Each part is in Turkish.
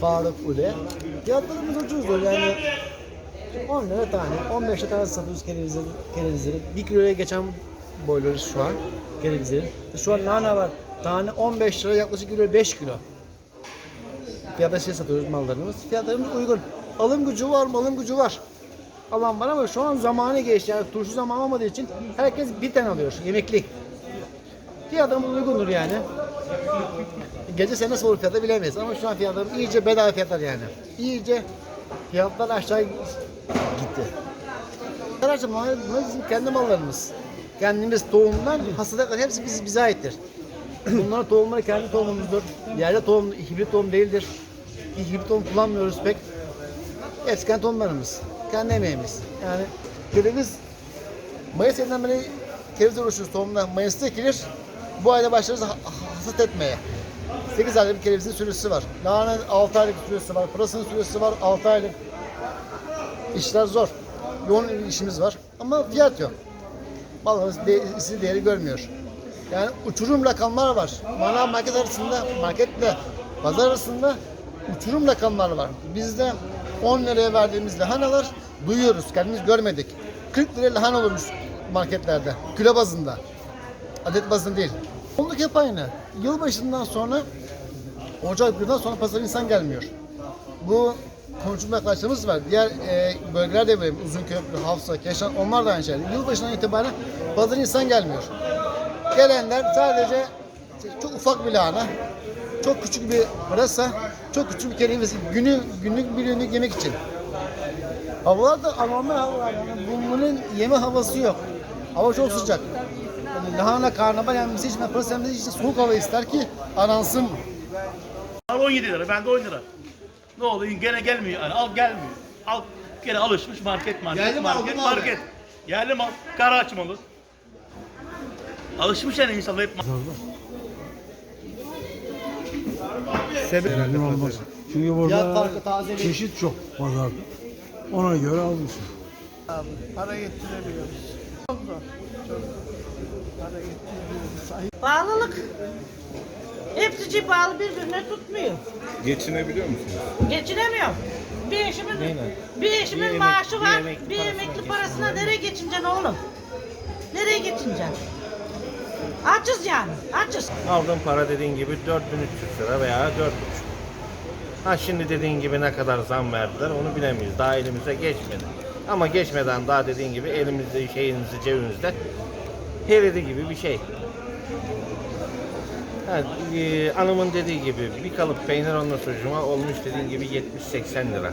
Faruk Ule. Fiyatlarımız ucuzdur yani 10 lira tane, 15 lira tane satıyoruz kerevizleri. kerevizleri. 1 kiloya geçen boylarız şu an kerevizlerin. Şu an nane var. Tane 15 lira yaklaşık kilo 5 kilo. Fiyata şey satıyoruz mallarımız. Fiyatlarımız uygun. Alım gücü var mı? Alım gücü var. Alan var ama şu an zamanı geçti. Yani turşu zamanı olmadığı için herkes bir tane alıyor. Yemeklik. Fiyatlarımız uygundur yani. Gece sen nasıl olur fiyatı bilemeyiz ama şu an fiyatlarımız iyice bedava fiyatlar yani. İyice fiyatlar aşağı gitti. Bunlar bunlar bizim kendi mallarımız. Kendimiz tohumdan hasadat kadar hepsi biz, bize aittir. Bunların tohumları kendi tohumumuzdur. Yerde tohum, hibrit tohum değildir. Hibrit tohum kullanmıyoruz pek. Hepsi kendi tohumlarımız. Kendi emeğimiz. Yani kereviz Mayıs ayından beri kereviz uğraşıyoruz tohumda. Mayıs'ta ekilir. Bu ayda başlarız ha- hasat etmeye. 8 aylık bir kerevizin süresi var. Lahana 6 aylık süresi var. Pırasının süresi var 6 aylık. İşler zor. Yoğun işimiz var. Ama fiyat yok. Malımız de, değeri görmüyor. Yani uçurum rakamlar var. Manav market arasında, marketle pazar arasında uçurum rakamlar var. Bizde 10 liraya verdiğimiz lahanalar duyuyoruz. Kendimiz görmedik. 40 liraya lahana olurmuş marketlerde. Kilo bazında. Adet bazında değil. Onluk hep aynı. Yılbaşından sonra Ocak birden sonra pazar insan gelmiyor. Bu komşum arkadaşlarımız var. Diğer e, bölgelerde böyle Uzunköprü, Hafsa, Keşan onlar da aynı şey. Yılbaşından itibaren pazar insan gelmiyor. Gelenler sadece çok ufak bir lahana, çok küçük bir pırasa, çok küçük bir kereviz. Günü, günlük bir günlük yemek için. Havalar da anormal havalar. Yani bunların yeme havası yok. Hava çok sıcak. Yani lahana, karnabahar yenmesi için, pırasa yenmesi için soğuk hava ister ki aransın. Al 17 lira, bende 10 lira. Ne oluyor? Gene gelmiyor. Yani al gelmiyor. Al gene alışmış market market Geldi mi, market market. Yerli mal, kara açmalı. Alışmış yani insanlar hep Sebep olmaz. Çünkü Fiyat burada farkı taze değil. çeşit çok pazarda. Ona göre almışsın. Para getiremiyoruz. Bağlılık. Hepsi bağlı birbirine tutmuyor. Geçinebiliyor musunuz? Geçinemiyorum. Bir eşimin, bir eşimin maaşı var, bir emekli parasına nereye geçineceksin oğlum? Nereye geçineceksin? Açız yani, açız. Aldığım para dediğin gibi 4300 lira veya 4,5. Ha şimdi dediğin gibi ne kadar zam verdiler onu bilemeyiz. Daha elimize geçmedi. Ama geçmeden daha dediğin gibi elimizde şeyimizde cebimizde heridi gibi bir şey. Ha, e, hanımın dediği gibi bir kalıp peynir onunla çocuğuma olmuş dediğin gibi 70-80 lira.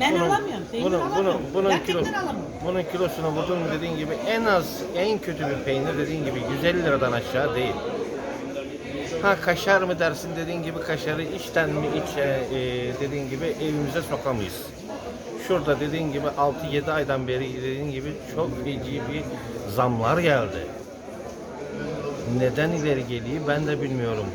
Ben Bunun- alamıyorum, peynir bunun, alamıyorum. bunun, Gerçekten kilo, alamıyorum. bunun kilosunu vurdun mu dediğin gibi en az en kötü bir peynir dediğin gibi 150 liradan aşağı değil. Ha kaşar mı dersin dediğin gibi kaşarı içten mi içe e, dediğin gibi evimize sokamayız. Şurada dediğin gibi 6-7 aydan beri dediğin gibi çok feci bir zamlar geldi. Neden ileri geliyor ben de bilmiyorum.